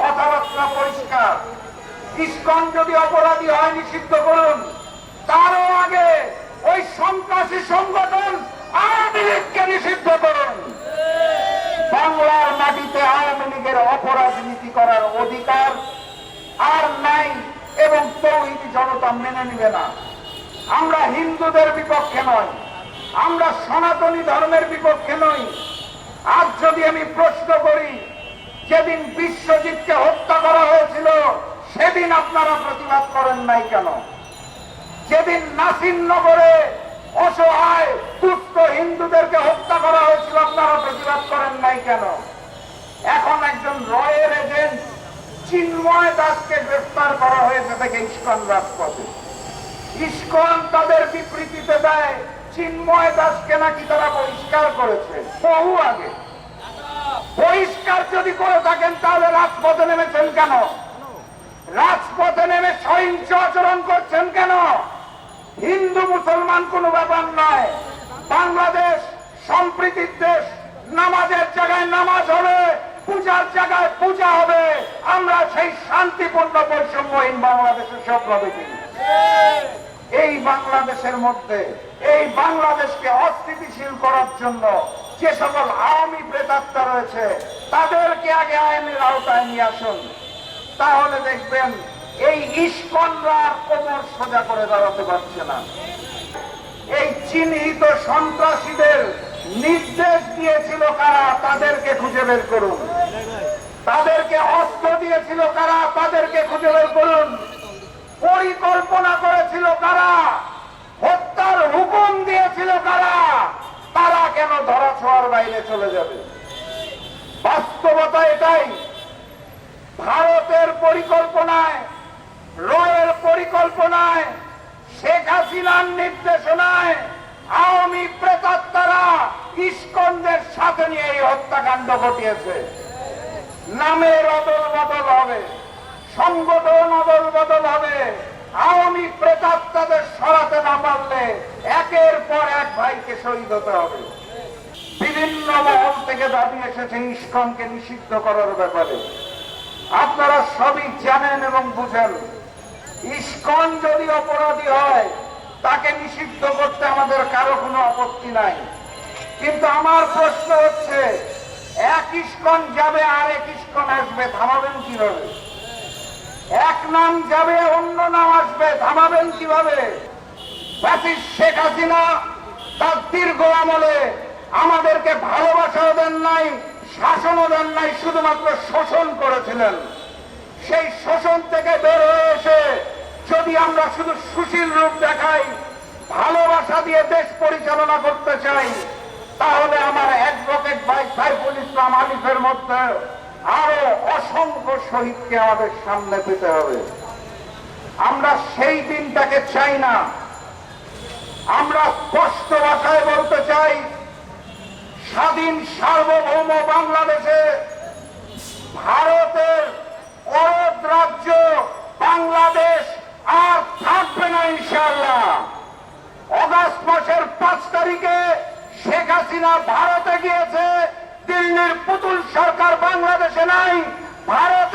কথাবার্তা পরিষ্কার। ইস্কন যদি অপরাধী হয়, নিষিদ্ধ করুন। তারও আগে ওই সন্ত্রাসী সংগঠন আওয়ামী লীগকে নিষিদ্ধ করুন। বাংলার মাটিতে আওয়ামী লীগের অপরাধ নীতি করার অধিকার আর নাই এবং তৌহিদি জনতা মেনে নিবে না। আমরা হিন্দুদের বিপক্ষে নয়, আমরা সনাতনী ধর্মের বিপক্ষে নই। আজ যদি আমি প্রশ্ন করি যেদিন বিশ্বজিৎকে হত্যা করা হয়েছিল, সেদিন আপনারা প্রতিবাদ করেন নাই কেন? যেদিন নাসিরনগরে অসহায়, দুস্থ হিন্দুদেরকে হত্যা করা হয়েছিল, আপনারা প্রতিবাদ করেন নাই কেন? এখন একজন রয়ের এজেন্ট চিন্ময় দাসকে গ্রেফতার করা হয়েছে থেকে ইস্কন রাজপথে। ইস্কন তাদের বিবৃতিতে দেয়, চিন্ময় দাসকে নাকি তারা বহিষ্কার করেছে। বহু আগে। বহিষ্কার যদি করে থাকেন, তাহলে রাজপথে নেমেছেন কেন? রাজপথে নেমে সহিংস আচরণ করছেন কেন? হিন্দু, মুসলমান কোনো ব্যাপার নয়। বাংলাদেশ সম্প্রীতির দেশ। নামাজের জায়গায় নামাজ হবে, পূজার জায়গায় পূজা হবে। আমরা সেই শান্তিপূর্ণ বৈষম্যহীন বাংলাদেশের স্বপ্ন দেখি। এই বাংলাদেশের মধ্যে, এই বাংলাদেশকে অস্থিতিশীল করার জন্য যে সকল আওয়ামী প্রেতাত্মা রয়েছে তাদেরকে আগে আইনের আওতায় নিয়ে আসুন। তাহলে দেখবেন এই ইস্কনরা কোমর সোজা করে দাঁড়াতে পারছে না। এই চিহ্নিত সন্ত্রাসীদের নির্দেশ দিয়েছিল কারা, তাদেরকে খুঁজে বের করুন। তাদেরকে অস্ত্র দিয়েছিল কারা, তাদেরকে খুঁজে বের করুন। পরিকল্পনা করেছিল কারা, হত্যার হুকুম দিয়েছিল কারা, তারা কেন ধরা ছোঁয়ার বাইরে চলে যাবে? এটাই। ভারতের পরিকল্পনায়, রয়ের পরিকল্পনায়, শেখ হাসিনার নির্দেশনায় আওয়ামী প্রেতাত্মারা ইস্কনদের সাথে নিয়ে এই হত্যাকাণ্ড ঘটিয়েছে। নামের অদল বদল হবে, সংগঠন অদল বদল হবে, আওয়ামী প্রেতাত্মাদের সরাতে না পারলে একের পর এক ভাইকে শহীদ হতে হবে। বিভিন্ন মহল থেকে দাবি এসেছে ইস্কনকে নিষিদ্ধ করার ব্যাপারে। আপনারা সবই জানেন এবং বুঝেন, ইস্কন যদি অপরাধী হয়, তাকে নিষিদ্ধ করতে আমাদের কারও কোনো আপত্তি নাই। কিন্তু আমার প্রশ্ন হচ্ছে, এক ইস্কন যাবে আর এক ইস্কন আসবে, থামাবেন কীভাবে? এক নাম যাবে, অন্য নাম আসবে, থামাবেন কীভাবে? শেখ হাসিনা তার দীর্ঘ আমলে আমাদেরকে ভালোবাসাও দেন নাই, শাসনও দেন নাই, শুধুমাত্র শোষণ করেছিলেন। সেই শোষণ থেকে বের হয়ে এসে যদি আমরা শুধু সুশীল রূপ দেখাই, ভালোবাসা দিয়ে দেশ পরিচালনা করতে চাই, তাহলে আমার অ্যাডভোকেট ভাই সাইফুল ইসলাম আলিফের মধ্যে আরও অসংখ্য শহীদকে আমাদের সামনে পেতে হবে। আমরা সেই দিনটাকে চাই না। আমরা স্পষ্ট স্বাধীন সার্বভৌম বাংলাদেশে ভারতের অরব রাজ্য বাংলাদেশ আর থাকবে না ইনশাল্লাহ অগাস্ট মাসের পাঁচ তারিখে শেখ হাসিনা ভারতে গিয়েছে, দিল্লির পুতুল সরকার বাংলাদেশে নাই ভারতের